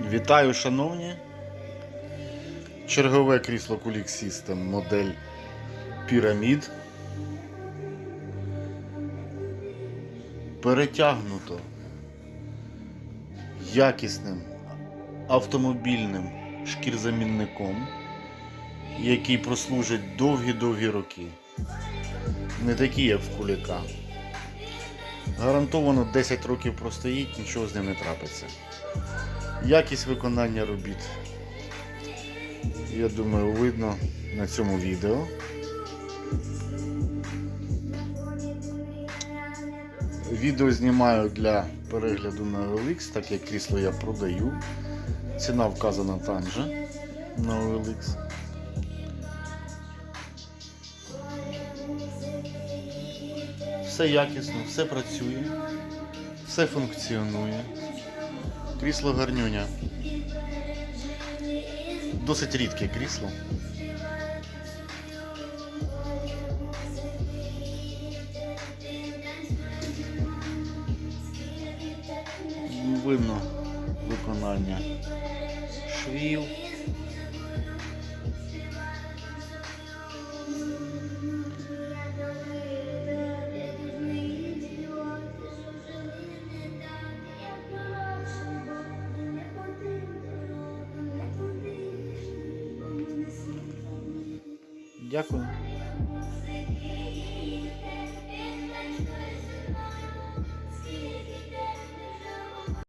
Вітаю, шановні. Чергове крісло Kulik System модель Pyramid. Перетягнуто якісним автомобільним шкірзамінником, який прослужить довгі-довгі роки. Не такі, як в куліка. Гарантовано 10 років простоїть, нічого з ним не трапиться. Якість виконання робіт. Я думаю, видно на цьому відео. Відео знімаю для перегляду на OLX, так як крісло я продаю. Ціна вказана там же на OLX. Все якісно, все працює, все функціонує. Крісло гарнюня. Досить рідке крісло. Видно виконання швів. Дякую.